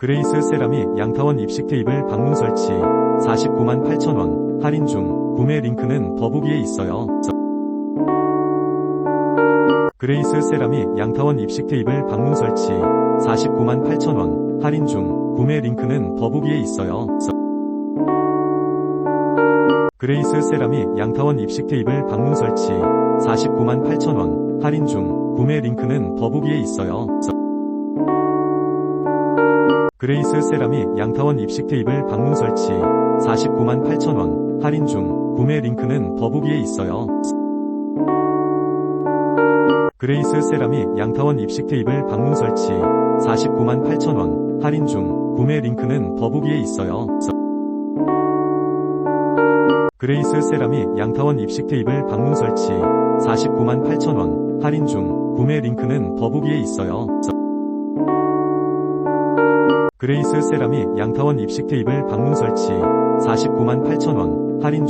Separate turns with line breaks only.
그레이스 세라믹 양타원 입식 테이블 방문 설치. 49만 8천원. 할인 중. 구매 링크는 더보기에 있어요. 그레이스 세라믹 양타원 입식 테이블 방문 설치. 49만 8천원. 할인 중. 구매 링크는 더보기에 있어요. 그레이스 세라믹 양타원 입식 테이블 방문 설치. 49만 8천원. 할인 중. 구매 링크는 더보기에 있어요. 그레이스 세라믹 양타원 입식 테이블 방문 설치. 49만 8천원. 할인 중. 구매 링크는 더보기에 있어요. 그레이스 세라믹 양타원 입식 테이블 방문 설치. 49만 8천원. 할인 중. 구매 링크는 더보기에 있어요. 그레이스 세라믹 양타원 입식 테이블 방문 설치. 49만 8천원. 할인 중. 구매 링크는 더보기에 있어요. 그레이스 세라믹 양타원 입식 테이블 방문 설치. 49만 8천원. 할인 중